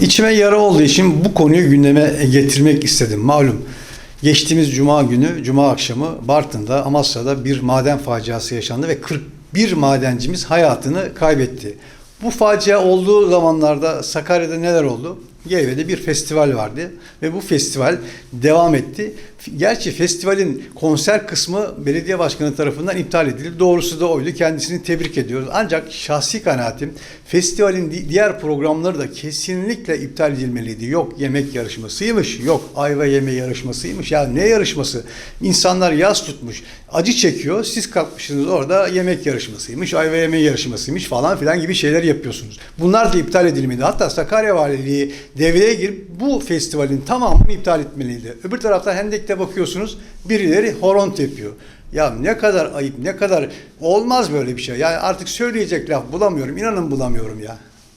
İçime yara olduğu için bu konuyu gündeme getirmek istedim. Malum geçtiğimiz cuma günü, cuma akşamı Bartın'da, Amasya'da bir maden faciası yaşandı ve 41 madencimiz hayatını kaybetti. Bu facia olduğu zamanlarda Sakarya'da neler oldu? Geyve'de bir festival vardı ve bu festival devam etti. Gerçi festivalin konser kısmı belediye başkanı tarafından iptal edildi. Doğrusu da oydu. Kendisini tebrik ediyoruz. Ancak şahsi kanaatim festivalin di- diğer programları da kesinlikle iptal edilmeliydi. Yok yemek yarışmasıymış, yok ayva yeme yarışmasıymış. Ya ne yarışması? İnsanlar yaz tutmuş, acı çekiyor. Siz kalkmışsınız orada yemek yarışmasıymış, ayva yeme yarışmasıymış falan filan gibi şeyler yapıyorsunuz. Bunlar da iptal edilmeli. Hatta Sakarya Valiliği devreye girip bu festivalin tamamını iptal etmeliydi. Öbür taraftan Hendek'te bakıyorsunuz birileri horon tepiyor. Ya ne kadar ayıp, ne kadar olmaz böyle bir şey. Yani artık söyleyecek laf bulamıyorum. İnanın bulamıyorum ya.